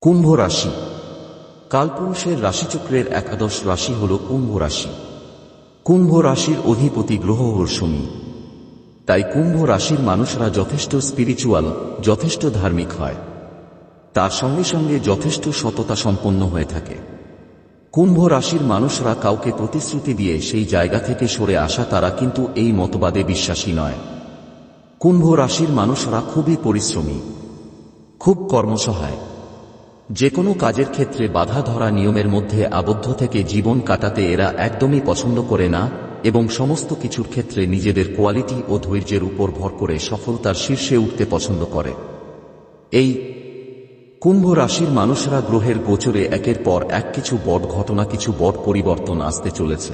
কুম্ভ রাশি। কালপুরুষের রাশিচক্রের একাদশ রাশি হল কুম্ভ রাশি। কুম্ভ রাশির অধিপতি গ্রহ হল শনি। তাই কুম্ভ রাশির মানুষরা যথেষ্ট স্পিরিচুয়াল যথেষ্ট ধার্মিক হয়। তার সঙ্গে সঙ্গে যথেষ্ট সততা সম্পন্ন হয়ে থাকে। কুম্ভ রাশির মানুষরা কাউকে প্রতিশ্রুতি দিয়ে সেই জায়গা থেকে সরে আসা তারা কিন্তু এই মতবাদে বিশ্বাসী নয়। কুম্ভ রাশির মানুষরা খুবই পরিশ্রমী, খুব কর্মসহায়। যে কোনো কাজের ক্ষেত্রে বাধা ধরা নিয়মের মধ্যে আবদ্ধ থেকে জীবন কাটাতে এরা একদমই পছন্দ করে না, এবং সমস্ত কিছুর ক্ষেত্রে নিজেদের কোয়ালিটি ও ধৈর্যের উপর ভর করে সফলতার শীর্ষে উঠতে পছন্দ করে। এই কুম্ভ রাশির মানুষরা গ্রহের গোচরে একের পর এক কিছু বট ঘটনা, কিছু বট পরিবর্তন আসতে চলেছে।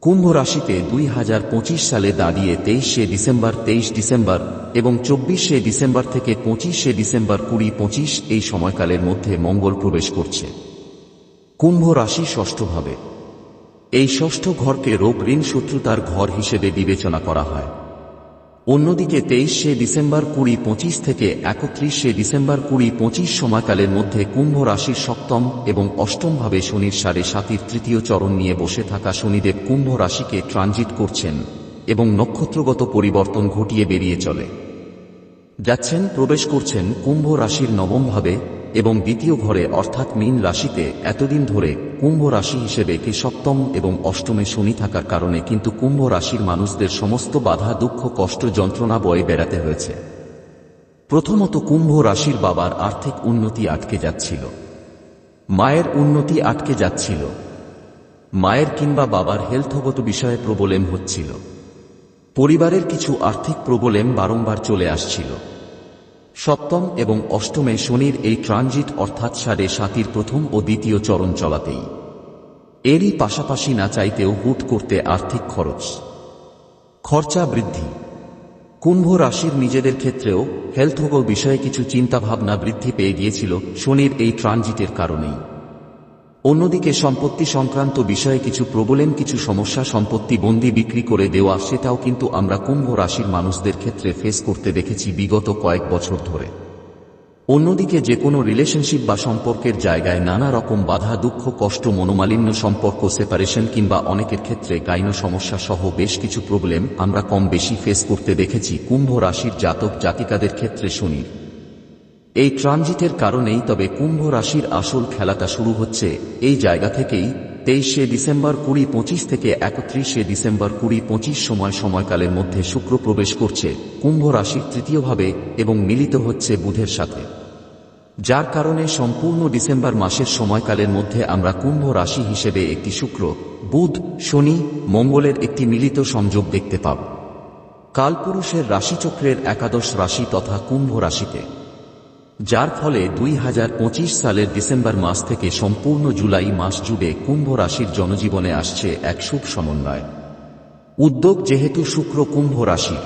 কুম্ভ রাশিতে দুই হাজার পঁচিশ সালে দাঁড়িয়ে তেইশে ডিসেম্বর তেইশ ডিসেম্বর এবং চব্বিশে ডিসেম্বর থেকে পঁচিশে ডিসেম্বর কুড়ি পঁচিশ এই সময়কালের মধ্যে মঙ্গল প্রবেশ করছে। কুম্ভ রাশি ষষ্ঠভাবে এই ষষ্ঠ ঘরকে রোগ ঋণ শত্রুতার ঘর হিসেবে বিবেচনা করা হয়। অন্যদিকে তেইশে ডিসেম্বর কুড়ি পঁচিশ থেকে একত্রিশে ডিসেম্বর কুড়ি পঁচিশ সময়কালের মধ্যে কুম্ভ রাশির সপ্তম এবং অষ্টমভাবে শনির সাড়ে সাতির তৃতীয় চরণ নিয়ে বসে থাকা শনিদেব কুম্ভ রাশিকে ট্রানজিট করছেন এবং নক্ষত্রগত পরিবর্তন ঘটিয়ে বেরিয়ে চলে। যাচ্ছেন, প্রবেশ করছেন কুম্ভ রাশির নবমভাবে এবং দ্বিতীয় ঘরে অর্থাৎ মীন রাশিতে এতদিন ধরে কুম্ভ রাশি হিসেবে কে সপ্তম এবং অষ্টমে শনি থাকার কারণে কিন্তু কুম্ভ রাশির মানুষদের সমস্ত বাধা, দুঃখ, কষ্ট, যন্ত্রণা বয়ে বেড়াতে হয়েছে। প্রথমত কুম্ভ রাশির বাবার আর্থিক উন্নতি আটকে যাচ্ছিল। মায়ের উন্নতি আটকে যাচ্ছিল। মায়ের কিংবা বাবার হেলথগত বিষয়ে প্রবলেম হচ্ছিল। পরিবারের কিছু আর্থিক প্রবলেম বারংবার চলে আসছিল। সপ্তম এবং অষ্টমে শনির এই ট্রানজিট অর্থাৎ সাড়ে সাতির প্রথম ও দ্বিতীয় চরণ চলাতেই। এরই পাশাপাশি না চাইতেও হুট করতে আর্থিক খরচ। খরচা বৃদ্ধি। কুম্ভ রাশির নিজেদের ক্ষেত্রেও হেলথ হেলথগো বিষয়ে কিছু চিন্তাভাবনা বৃদ্ধি পেয়ে গিয়েছিল শনির এই ট্রানজিটের কারণেই। অন্যদিকে সম্পত্তি সংক্রান্ত বিষয়ে কিছু প্রবলেম, কিছু সমস্যা সম্পত্তি বন্দি বিক্রি করে দেওয়া, সেটাও কিন্তু আমরা কুম্ভ রাশির মানুষদের ক্ষেত্রে ফেস করতে দেখেছি বিগত কয়েক বছর ধরে। অন্যদিকে যে কোনো রিলেশনশিপ বা সম্পর্কের জায়গায় নানা রকম বাধা, দুঃখ, কষ্ট, মনোমালিন্য সম্পর্ক সেপারেশন কিংবা অনেকের ক্ষেত্রে গাইন সমস্যা সহ বেশ কিছু প্রবলেম আমরা কম বেশি ফেস করতে দেখেছি কুম্ভ রাশির জাতক জাতিকাদের ক্ষেত্রে শনির। এই ট্রানজিটের কারণেই তবে কুম্ভ রাশির আসল খেলাটা শুরু হচ্ছে। এই জায়গা থেকেই তেইশে ডিসেম্বর কুড়ি পঁচিশ থেকে একত্রিশে ডিসেম্বর কুড়ি পঁচিশ সময় সময়কালের মধ্যে শুক্র প্রবেশ করছে। কুম্ভ রাশির তৃতীয়ভাবে এবং মিলিত হচ্ছে বুধের সাথে। যার কারণে সম্পূর্ণ ডিসেম্বর মাসের সময়কালের মধ্যে আমরা কুম্ভ রাশি হিসেবে একটি শুক্র, বুধ, শনি, মঙ্গলের একটি মিলিত সংযোগ দেখতে পাব। কালপুরুষের রাশিচক্রের একাদশ রাশি তথা কুম্ভ রাশিতে যার ফলে দুই হাজার পঁচিশ সালের ডিসেম্বর মাস থেকে সম্পূর্ণ জুলাই মাস জুড়ে কুম্ভ রাশির জনজীবনে আসছে এক শুভ সমন্বয়। উদ্যোগ যেহেতু শুক্র কুম্ভ রাশির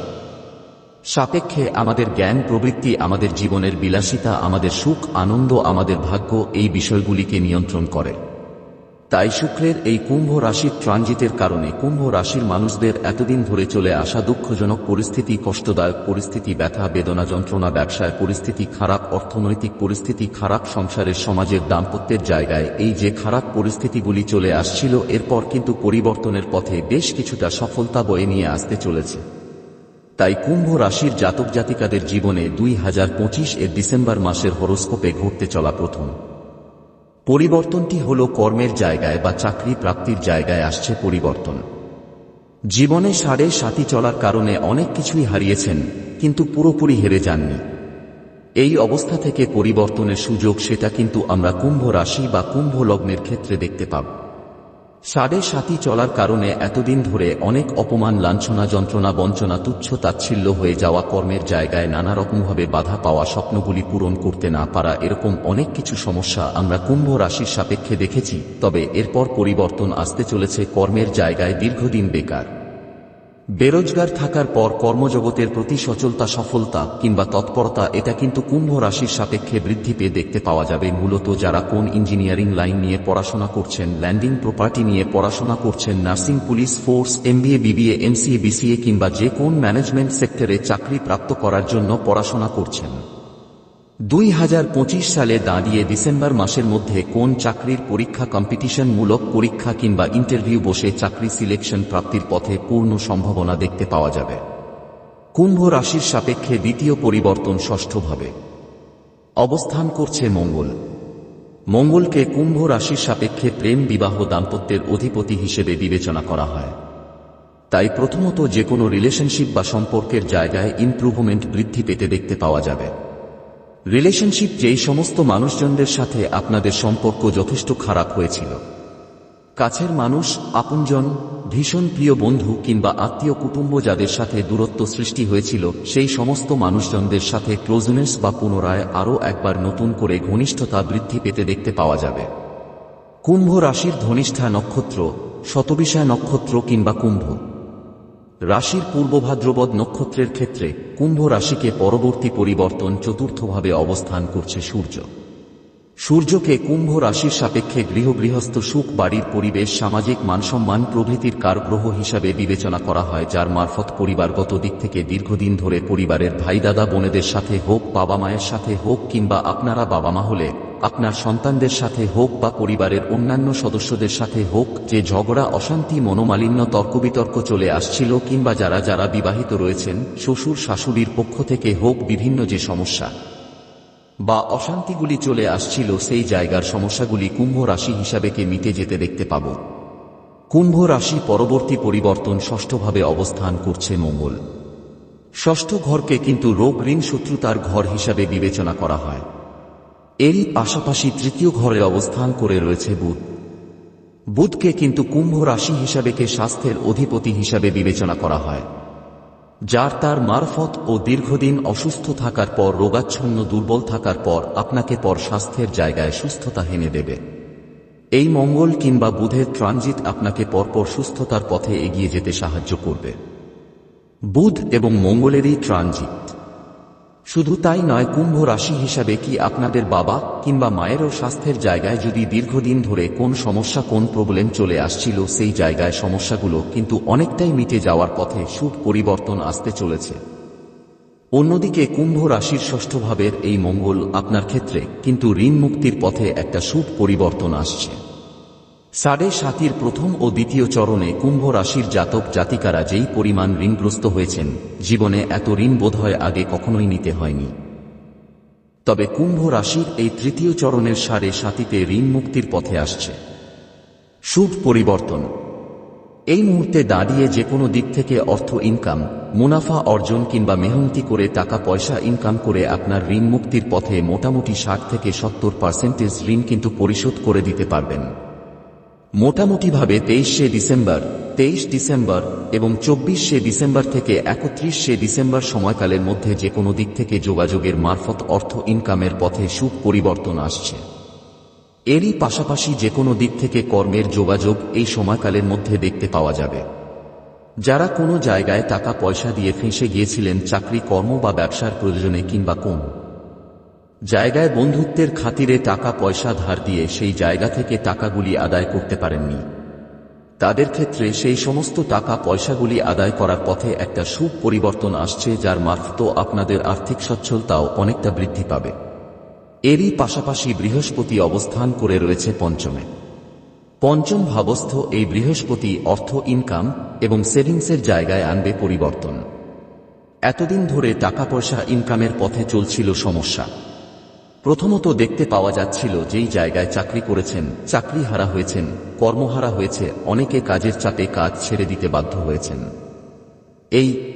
সাপেক্ষে আমাদের জ্ঞান প্রবৃত্তি, আমাদের জীবনের বিলাসিতা, আমাদের সুখ, আনন্দ, আমাদের ভাগ্য এই বিষয়গুলিকে নিয়ন্ত্রণ করে। তাই শুক্রের এই কুম্ভ রাশির ট্রানজিটের কারণে কুম্ভ রাশির মানুষদের এতদিন ধরে চলে আসা দুঃখজনক পরিস্থিতি, কষ্টদায়ক পরিস্থিতি, ব্যথা, বেদনা, যন্ত্রণা, ব্যবসায় পরিস্থিতি, খারাপ অর্থনৈতিক পরিস্থিতি, খারাপ সংসারের, সমাজের দাম্পত্যের জায়গায়। এই যে খারাপ পরিস্থিতিগুলি চলে আসছিল, এরপর কিন্তু পরিবর্তনের পথে বেশ কিছুটা সফলতা বয়ে নিয়ে আসতে চলেছে। তাই কুম্ভ রাশির জাতক জাতিকাদের জীবনে দুই হাজার পঁচিশ এর ডিসেম্বর মাসের হরোস্কোপে ঘটতে চলা প্রথম। পরিবর্তনটি হল কর্মের জায়গায় বা চাকরি প্রাপ্তির জায়গায় আসছে পরিবর্তন। জীবনে সাড়ে সাথী চলার কারণে অনেক কিছুই হারিয়েছেন, কিন্তু পুরোপুরি হেরে যাননি। এই অবস্থা থেকে পরিবর্তনের সুযোগ, সেটা কিন্তু আমরা কুম্ভ রাশি বা কুম্ভ লগ্নের ক্ষেত্রে দেখতে পাব। সাড়ে সাথী চলার কারণে এতদিন ধরে অনেক অপমান, লাঞ্ছনা, যন্ত্রণা, বঞ্চনা, তুচ্ছ তাচ্ছিল্য হয়ে যাওয়া কর্মের জায়গায় নানা রকমভাবে বাধা পাওয়া স্বপ্নগুলি পূরণ করতে না পারা এরকম অনেক কিছু সমস্যা আমরা কুম্ভ রাশির সাপেক্ষে দেখেছি, তবে এরপর পরিবর্তন আসতে চলেছে কর্মের জায়গায় দীর্ঘদিন বেকার। বেরোজগার থাকার পর কর্মজগতের প্রতি সচলতা, সফলতা কিংবা তৎপরতা, এটা কিন্তু কুম্ভ রাশির সাপেক্ষে বৃদ্ধি পেয়ে দেখতে পাওয়া যাবে। মূলত যারা কোন ইঞ্জিনিয়ারিং লাইন নিয়ে পড়াশোনা করছেন, ল্যান্ডিং প্রপার্টি নিয়ে পড়াশোনা করছেন, nursing police force, MBA, BBA, MCA, BCA কিংবা যে কোন ম্যানেজমেন্ট সেক্টরে চাকরি প্রাপ্ত করার জন্য পড়াশোনা করছেন। দুই হাজার পঁচিশ সালে দাঁড়িয়ে ডিসেম্বর মাসের মধ্যে কোন চাকরির পরীক্ষা কম্পিটিশনমূলক পরীক্ষা কিংবা ইন্টারভিউ বসে চাকরি সিলেকশন প্রাপ্তির পথে পূর্ণ সম্ভাবনা দেখতে পাওয়া যাবে। কুম্ভ রাশির সাপেক্ষে দ্বিতীয় পরিবর্তন ষষ্ঠভাবে। অবস্থান করছে মঙ্গল। মঙ্গলকে কুম্ভ রাশির সাপেক্ষে প্রেম বিবাহ দাম্পত্যের অধিপতি হিসেবে বিবেচনা করা হয়। তাই প্রথমত যে কোনো রিলেশনশিপ বা সম্পর্কের জায়গায় ইমপ্রুভমেন্ট বৃদ্ধি পেতে দেখতে পাওয়া যাবে। রিলেশনশিপ যেই সমস্ত মানুষজনদের সাথে আপনাদের সম্পর্ক যথেষ্ট খারাপ হয়েছিল। কাছের মানুষ, আপনজন, ভীষণ প্রিয় বন্ধু কিংবা আত্মীয় কুটুম্ব যাদের সাথে দূরত্ব সৃষ্টি হয়েছিল, সেই সমস্ত মানুষজনদের সাথে ক্লোজনেস বা পুনরায় আরও একবার নতুন করে ঘনিষ্ঠতা বৃদ্ধি পেতে দেখতে পাওয়া যাবে। কুম্ভ রাশির ধনিষ্ঠা নক্ষত্র শতবিষয় নক্ষত্র কিংবা কুম্ভ। রাশির পূর্ব ভাদ্রপদ নক্ষত্রের ক্ষেত্রে কুম্ভ রাশিকে পরবর্তী পরিবর্তন চতুর্থভাবে অবস্থান করছে সূর্য। সূর্যকে কুম্ভ রাশির সাপেক্ষে গৃহগৃহস্থ সুখ বাড়ির পরিবেশ, সামাজিক মানসম্মান প্রভৃতির কারগ্রহ হিসাবে বিবেচনা করা হয়, যার মারফত পরিবারগত দিক থেকে দীর্ঘদিন ধরে পরিবারের ভাই দাদা বোনেদের সাথে হোক বাবা মায়ের সাথে হোক কিংবা আপনারা বাবা মা হলে আপনার সন্তানদের সাথে হোক বা পরিবারের অন্যান্য সদস্যদের সাথে হোক, যে ঝগড়া, অশান্তি, মনোমালিন্য, তর্কবিতর্ক চলে আসছিল কিংবা যারা যারা বিবাহিত রয়েছেন, শ্বশুর, শাশুড়ির পক্ষ থেকে হোক বিভিন্ন যে সমস্যা বা অশান্তিগুলি চলে আসছিল, সেই জায়গার সমস্যাগুলি কুম্ভ রাশি হিসাবেকে মিটে যেতে দেখতে পাব। কুম্ভ রাশি পরবর্তী পরিবর্তন ষষ্ঠভাবে অবস্থান করছে মঙ্গল। ষষ্ঠ ঘরকে কিন্তু রোগ ঋণ শত্রুতার ঘর হিসাবে বিবেচনা করা হয়। এরই পাশাপাশি তৃতীয় ঘরে অবস্থান করে রয়েছে বুধ। বুধকে কিন্তু কুম্ভ রাশি হিসাবেকে স্বাস্থ্যের অধিপতি হিসাবে বিবেচনা করা হয়, যার তার মারফত ও দীর্ঘদিন অসুস্থ থাকার পর, রোগাচ্ছন্ন দুর্বল থাকার পর আপনাকে পর স্বাস্থ্যের জায়গায় সুস্থতা হেনে দেবে। এই মঙ্গল কিংবা বুধের ট্রানজিট আপনাকে পরপর সুস্থতার পথে এগিয়ে যেতে সাহায্য করবে। বুধ এবং মঙ্গলেরই ট্রানজিট। শুধু তাই নয়, কুম্ভ রাশি হিসাবে কি আপনাদের বাবা কিংবা মায়েরও স্বাস্থ্যের জায়গায় যদি দীর্ঘদিন ধরে কোন সমস্যা, কোন প্রবলেম চলে আসছিল সেই জায়গায় সমস্যাগুলো কিন্তু অনেকটাই মিটে যাওয়ার পথে সুখ পরিবর্তন আসতে চলেছে। অন্যদিকে কুম্ভ রাশির ষষ্ঠ ভাবের এই মঙ্গল আপনার ক্ষেত্রে কিন্তু ঋণ মুক্তির পথে একটা সুখ পরিবর্তন আসছে। সাড়ে সাতির প্রথম ও দ্বিতীয় চরণে কুম্ভ রাশির জাতক জাতিকারা যেই পরিমাণ ঋণগ্রস্ত হয়েছেন, জীবনে এত ঋণ বোধহয় আগে কখনোই নিতে হয়নি। তবে কুম্ভ রাশির এই তৃতীয় চরণের সাড়ে সাতিতে ঋণ মুক্তির পথে আসছে। শুভ পরিবর্তন। এই মুহূর্তে দাঁড়িয়ে যে কোনো দিক থেকে অর্থ ইনকাম মুনাফা অর্জন কিংবা মেহনতি করে টাকা পয়সা ইনকাম করে আপনার ঋণ মুক্তির পথে মোটামুটি ষাট থেকে সত্তর পার্সেন্টেজ ঋণ কিন্তু পরিশোধ করে দিতে পারবেন। মোটামুটিভাবে তেইশে ডিসেম্বর, তেইশ ডিসেম্বর এবং চব্বিশে ডিসেম্বর থেকে একত্রিশে ডিসেম্বর সময়কালের মধ্যে যে কোনো দিক থেকে যোগাযোগের মারফত অর্থ ইনকামের পথে সুখ পরিবর্তন আসছে। এরই পাশাপাশি যে কোনো দিক থেকে কর্মের যোগাযোগ এই সময়কালের মধ্যে দেখতে পাওয়া যাবে। যারা কোনো জায়গায় টাকা পয়সা দিয়ে ফেঁসে গিয়েছিলেন, চাকরি, কর্ম বা ব্যবসার প্রয়োজনে কিংবা কোন জায়গায় বন্ধুত্বের খাতিরে টাকা পয়সা ধার দিয়ে সেই জায়গা থেকে টাকাগুলি আদায় করতে পারেননি। তাদের ক্ষেত্রে সেই সমস্ত টাকা পয়সাগুলি আদায় করার পথে একটা সুখ পরিবর্তন আসছে যার মারফত আপনাদের আর্থিক সচ্ছলতাও অনেকটা বৃদ্ধি পাবে। এরই পাশাপাশি বৃহস্পতি অবস্থান করে রয়েছে পঞ্চমে। পঞ্চম ভাবস্থ এই বৃহস্পতি অর্থ ইনকাম এবং সেভিংসের জায়গায় আনবে পরিবর্তন। এতদিন ধরে টাকা পয়সা ইনকামের পথে চলছিল সমস্যা। প্রথমত দেখতে পাওয়া যাচ্ছিল যেই জায়গায় চাকরি করেছেন, চাকরি হারা হয়েছেন, কর্মহারা হয়েছে, অনেকে কাজের চাপে কাজ ছেড়ে দিতে বাধ্য হয়েছেন। এই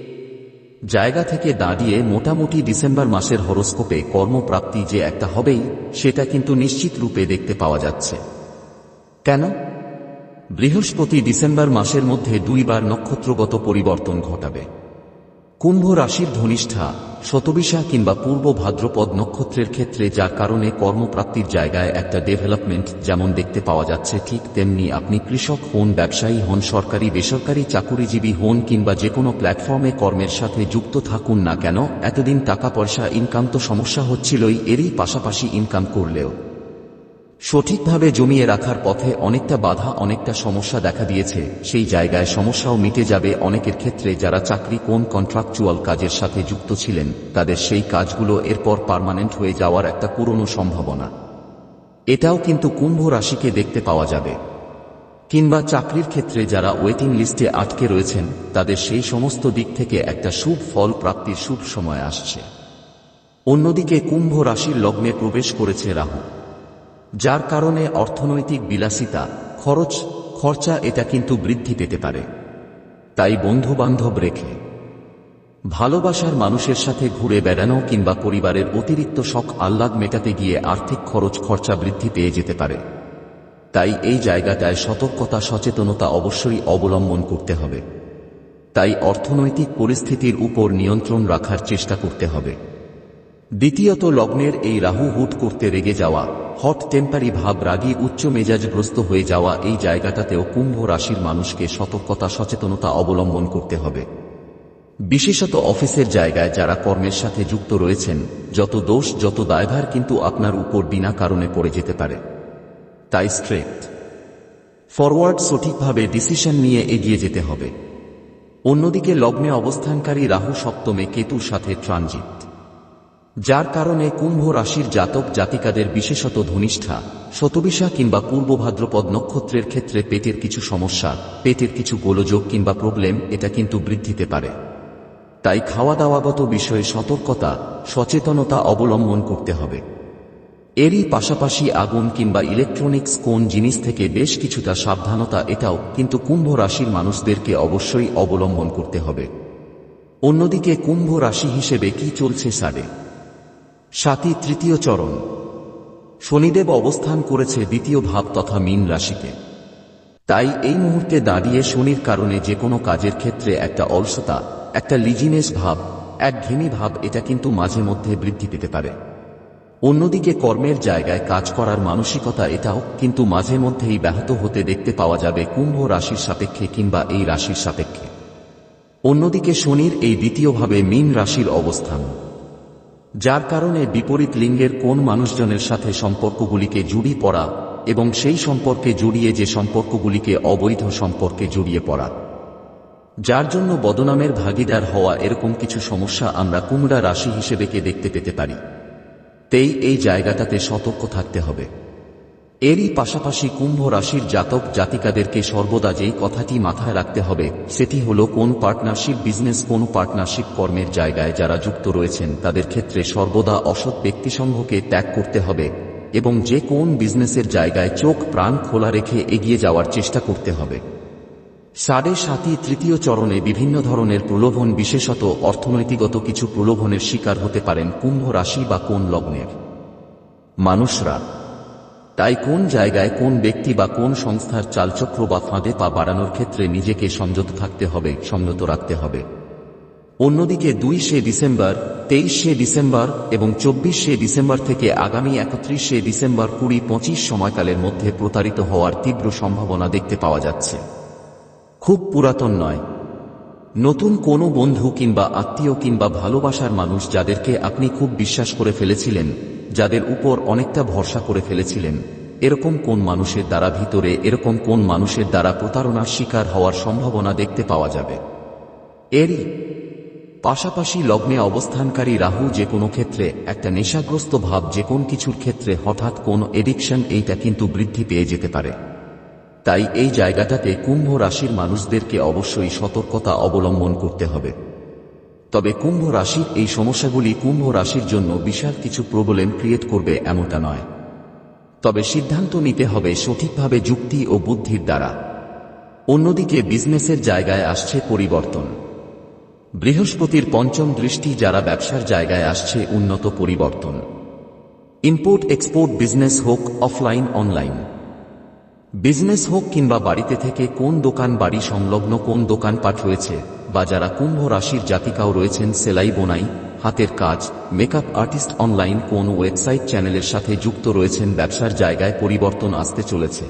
জায়গা থেকে দাঁড়িয়ে মোটামুটি ডিসেম্বর মাসের হরস্কোপে কর্মপ্রাপ্তি যে একটা হবেই, সেটা কিন্তু নিশ্চিত রূপে দেখতে পাওয়া যাচ্ছে। কেন? বৃহস্পতি ডিসেম্বর মাসের মধ্যে দুইবার নক্ষত্রগত পরিবর্তন ঘটাবে। কুম্ভ রাশির ধনিষ্ঠা শতবিশা কিংবা পূর্ব ভাদ্রপদ নক্ষত্রের ক্ষেত্রে যার কারণে কর্মপ্রাপ্তির জায়গায় একটা ডেভেলপমেন্ট যেমন দেখতে পাওয়া যাচ্ছে, ঠিক তেমনি আপনি কৃষক হন, ব্যবসায়ী হন, সরকারি, বেসরকারি, চাকুরিজীবী হন কিংবা যে কোনো প্ল্যাটফর্মে কর্মের সাথে যুক্ত থাকুন না কেন, এতদিন টাকা পয়সা ইনকাম তো সমস্যা হচ্ছিলই, এরই পাশাপাশি ইনকাম করলেও। সঠিকভাবে জমিয়ে রাখার পথে অনেকটা বাধা, অনেকটা সমস্যা দেখা দিয়েছে। সেই জায়গায় সমস্যাও মিটে যাবে। অনেকের ক্ষেত্রে যারা চাকরি কোন কন্ট্রাকচুয়াল কাজের সাথে যুক্ত ছিলেন, তাদের সেই কাজগুলো এরপর পার্মানেন্ট হয়ে যাওয়ার একটা পুরনো সম্ভাবনা। এটাও কিন্তু কুম্ভ রাশিকে দেখতে পাওয়া যাবে। কিংবা চাকরির ক্ষেত্রে যারা ওয়েটিং লিস্টে আটকে রয়েছেন, তাদের সেই সমস্ত দিক থেকে একটা শুভ ফল প্রাপ্তির শুভ সময় আসছে। অন্যদিকে কুম্ভ রাশির লগ্নে প্রবেশ করেছে রাহু। যার কারণে অর্থনৈতিক বিলাসিতা, খরচ, খরচা এটা কিন্তু বৃদ্ধি পেতে পারে। তাই বন্ধু বান্ধব রেখে। ভালোবাসার মানুষের সাথে ঘুরে বেড়ানো কিংবা পরিবারের অতিরিক্ত শখ আহ্লাদ মেটাতে গিয়ে আর্থিক খরচ, খরচা বৃদ্ধি পেয়ে যেতে পারে। তাই এই জায়গাটায় সতর্কতা, সচেতনতা অবশ্যই অবলম্বন করতে হবে। তাই অর্থনৈতিক পরিস্থিতির উপর নিয়ন্ত্রণ রাখার চেষ্টা করতে হবে। দ্বিতীয়ত লগ্নের এই রাহু হুট করতে রেগে যাওয়া, হট টেম্পারি ভাব রাগী উচ্চ মেজাজগ্রস্ত হয়ে যাওয়া এই জায়গাটাতেও কুম্ভ রাশির মানুষকে সতর্কতা, সচেতনতা অবলম্বন করতে হবে। বিশেষত অফিসের জায়গায় যারা কর্মের সাথে যুক্ত রয়েছেন, যত দোষ, যত দায়ভার কিন্তু আপনার উপর বিনা কারণে পড়ে যেতে পারে। তাই স্ট্রেট। ফরওয়ার্ড সঠিকভাবে ডিসিশন নিয়ে এগিয়ে যেতে হবে। অন্যদিকে লগ্নে অবস্থানকারী রাহু সপ্তমে কেতুর সাথে ট্রানজিট। যার কারণে কুম্ভ রাশির জাতক জাতিকাদের বিশেষত ধনিষ্ঠা, শতবিশা কিংবা পূর্ব ভাদ্রপদ নক্ষত্রের ক্ষেত্রে পেটের কিছু সমস্যা, পেটের কিছু গোলযোগ কিংবা প্রবলেম, এটা কিন্তু বৃদ্ধিতে পারে। তাই খাওয়া দাওয়াগত বিষয়ে সতর্কতা, সচেতনতা অবলম্বন করতে হবে। এরই পাশাপাশি আগুন কিংবা ইলেকট্রনিক্স কোন জিনিস থেকে বেশ কিছুটা সাবধানতা এটাও কিন্তু কুম্ভ রাশির মানুষদেরকে অবশ্যই অবলম্বন করতে হবে। অন্যদিকে কুম্ভ রাশি হিসেবে কি চলছে সাড়ে? সাতই তৃতীয় চরণ। শনিদেব অবস্থান করেছে দ্বিতীয় ভাব তথা মীন রাশিতে। তাই এই মুহূর্তে দাঁড়িয়ে শনির কারণে যে কোনো কাজের ক্ষেত্রে একটা অলসতা, একটা লিজিনেস ভাব, এক ঘেমি ভাব এটা কিন্তু মাঝে মধ্যে বৃদ্ধি পেতে পারে। অন্যদিকে কর্মের জায়গায় কাজ করার মানসিকতা এটাও কিন্তু মাঝে মধ্যেই ব্যাহত হতে দেখতে পাওয়া যাবে কুম্ভ রাশির সাপেক্ষে কিংবা এই রাশির সাপেক্ষে। অন্যদিকে শনির এই দ্বিতীয়ভাবে মীন রাশির অবস্থান। যার কারণে বিপরীত লিঙ্গের কোন মানুষজনের সাথে সম্পর্কগুলিকে জুড়ি পড়া এবং সেই সম্পর্কে জড়িয়ে যে সম্পর্কগুলিকে অবৈধ সম্পর্কে জড়িয়ে পড়া। যার জন্য বদনামের ভাগিদার হওয়া এরকম কিছু সমস্যা আমরা কুমড়া রাশি হিসেবেকে দেখতে পেতে পারি। তেই এই জায়গাটাতে সতর্ক থাকতে হবে। এরই পাশাপাশি কুম্ভ রাশির জাতক জাতিকাদেরকে সর্বদা যেই কথাটি মাথায় রাখতে হবে, সেটি হল কোন পার্টনারশিপ বিজনেস, কোন পার্টনারশিপ কর্মের জায়গায় যারা যুক্ত রয়েছেন, তাদের ক্ষেত্রে সর্বদা অসৎ ব্যক্তিসংঘকে ত্যাগ করতে হবে এবং যে কোন বিজনেসের জায়গায় চোখ প্রাণ খোলা রেখে এগিয়ে যাওয়ার চেষ্টা করতে হবে। সাড়ে সাতই তৃতীয় চরণে বিভিন্ন ধরনের প্রলোভন, বিশেষত অর্থনৈতিকগত কিছু প্রলোভনের শিকার হতে পারেন কুম্ভ রাশি বা কোন লগ্নের মানুষরা। তাই কোন জায়গায় কোন ব্যক্তি বা কোন সংস্থার চালচক্র বা ফাঁদে পা বাড়ানোর ক্ষেত্রে নিজেকে সংযত থাকতে হবে, সংযত রাখতে হবে। অন্যদিকে দুইশে ডিসেম্বর, তেইশে ডিসেম্বর এবং চব্বিশে ডিসেম্বর থেকে আগামী একত্রিশে ডিসেম্বর কুড়ি পঁচিশ সময়কালের মধ্যে প্রতারিত হওয়ার তীব্র সম্ভাবনা দেখতে পাওয়া যাচ্ছে। খুব পুরাতন নয়। নতুন কোনো বন্ধু কিংবা আত্মীয় কিংবা ভালোবাসার মানুষ যাদেরকে আপনি খুব বিশ্বাস করে ফেলেছিলেন যাদের উপর অনেকটা ভরসা করে ফেলেছিলেন। এরকম কোন মানুষের দ্বারা ভিতরে, এরকম কোন মানুষের দ্বারা প্রতারণার শিকার হওয়ার সম্ভাবনা দেখতে পাওয়া যাবে। এরই পাশাপাশি লগ্নে অবস্থানকারী রাহু যে কোনো ক্ষেত্রে একটা নেশাগ্রস্ত ভাব যে কোন কিছুর ক্ষেত্রে হঠাৎ কোন এডিকশন এইটা কিন্তু বৃদ্ধি পেয়ে যেতে পারে। তাই এই জায়গাটাতে কুম্ভ রাশির মানুষদেরকে অবশ্যই সতর্কতা অবলম্বন করতে হবে। তবে কুম্ভ রাশির এই সমস্যাগুলি কুম্ভ রাশির জন্য বিশাল কিছু প্রবলেম ক্রিয়েট করবে এমনটা নয়। তবে সিদ্ধান্ত নিতে হবে সঠিকভাবে যুক্তি ও বুদ্ধির দ্বারা। অন্যদিকে বিজনেসের জায়গায় আসছে পরিবর্তন। বৃহস্পতির পঞ্চম দৃষ্টি যারা ব্যবসার জায়গায় আসছে উন্নত পরিবর্তন। ইম্পোর্ট এক্সপোর্ট বিজনেস হোক অফলাইন অনলাইন। বিজনেস হোক কিংবা বাড়িতে থেকে কোন দোকান বাড়ি সংলগ্ন কোন দোকানপাট রয়েছে। বা যারা কুম্ভ রাশির জাতিকাও রয়েছেন সেলাই বোনাই, হাতের কাজ, মেকআপ আর্টিস্ট অনলাইন কোন ওয়েবসাইট চ্যানেলের সাথে যুক্ত রয়েছেন ব্যবসার জায়গায় পরিবর্তন আসতে চলেছে।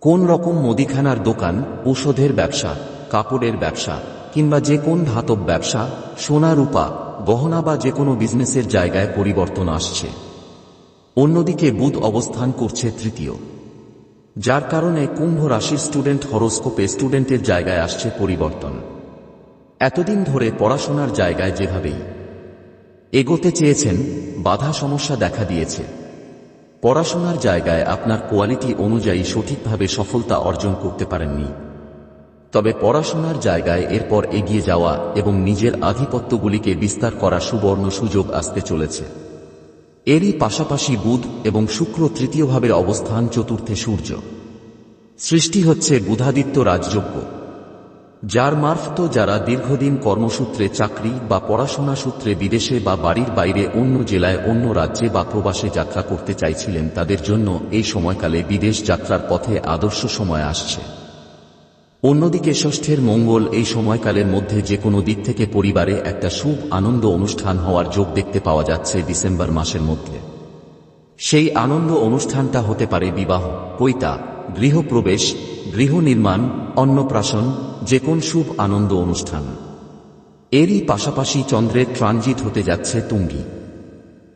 কোন রকম মুদিখানার দোকান, ঔষধের ব্যবসা, কাপড়ের ব্যবসা, কিংবা যে কোন ধাতব ব্যবসা, সোনা রূপা, গহনা বা যে কোনো বিজনেসের জায়গায় পরিবর্তন আসছে। অন্যদিকে বুধ অবস্থান করছে তৃতীয়। যার কারণে কুম্ভ রাশির স্টুডেন্ট হরস্কোপে স্টুডেন্টের জায়গায় আসছে পরিবর্তন। এতদিন ধরে পড়াশোনার জায়গায় যেভাবেই এগোতে চেয়েছেন, বাধা সমস্যা দেখা দিয়েছে। পড়াশোনার জায়গায় আপনার কোয়ালিটি অনুযায়ী সঠিকভাবে সফলতা অর্জন করতে পারেননি। তবে পড়াশোনার জায়গায় এরপর এগিয়ে যাওয়া এবং নিজের আধিপত্যগুলিকে বিস্তার করা সুবর্ণ সুযোগ আসতে চলেছে। এরই পাশাপাশি বুধ এবং শুক্র তৃতীয়ভাবে অবস্থান চতুর্থে সূর্য। সৃষ্টি হচ্ছে বুধাদিত্য রাজযোগ্য। যার মারফত যারা দীর্ঘদিন কর্মসূত্রে চাকরি বা পড়াশোনা সূত্রে বিদেশে বা বাড়ির বাইরে অন্য জেলায়, অন্য রাজ্যে বা প্রবাসে যাত্রা করতে চাইছিলেন, তাদের জন্য এই সময়কালে বিদেশ যাত্রার পথে আদর্শ সময় আসছে। অন্যদিকে ষষ্ঠের মঙ্গল এই সময়কালের মধ্যে যে কোনো দিক থেকে পরিবারে একটা শুভ আনন্দ অনুষ্ঠান হওয়ার যোগ দেখতে পাওয়া যাচ্ছে ডিসেম্বর মাসের মধ্যে। সেই আনন্দ অনুষ্ঠানটা হতে পারে বিবাহ কৈতা গৃহপ্রবেশ, গৃহ নির্মাণ, অন্নপ্রাশন যে কোন শুভ আনন্দ অনুষ্ঠান। এরই পাশাপাশি চন্দ্রের ট্রানজিট হতে যাচ্ছে তুঙ্গি।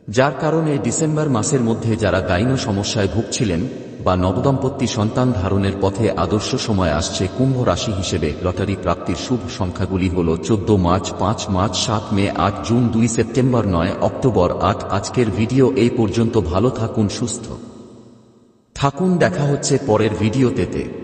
যার কারণে ডিসেম্বর মাসের মধ্যে যারা গাইন সমস্যায় ভুগছিলেন বা নবদম্পতি সন্তান ধারণের পথে আদর্শ সময় আসছে কুম্ভ রাশি হিসেবে লটারি প্রাপ্তির শুভ সংখ্যাগুলি হল চোদ্দ মার্চ, পাঁচ মার্চ, সাত মে, আট জুন, দুই সেপ্টেম্বর, নয় অক্টোবর, আট। আজকের ভিডিও এই পর্যন্ত ভালো থাকুন, সুস্থ থাকুন। দেখা হচ্ছে পরের ভিডিওতেতে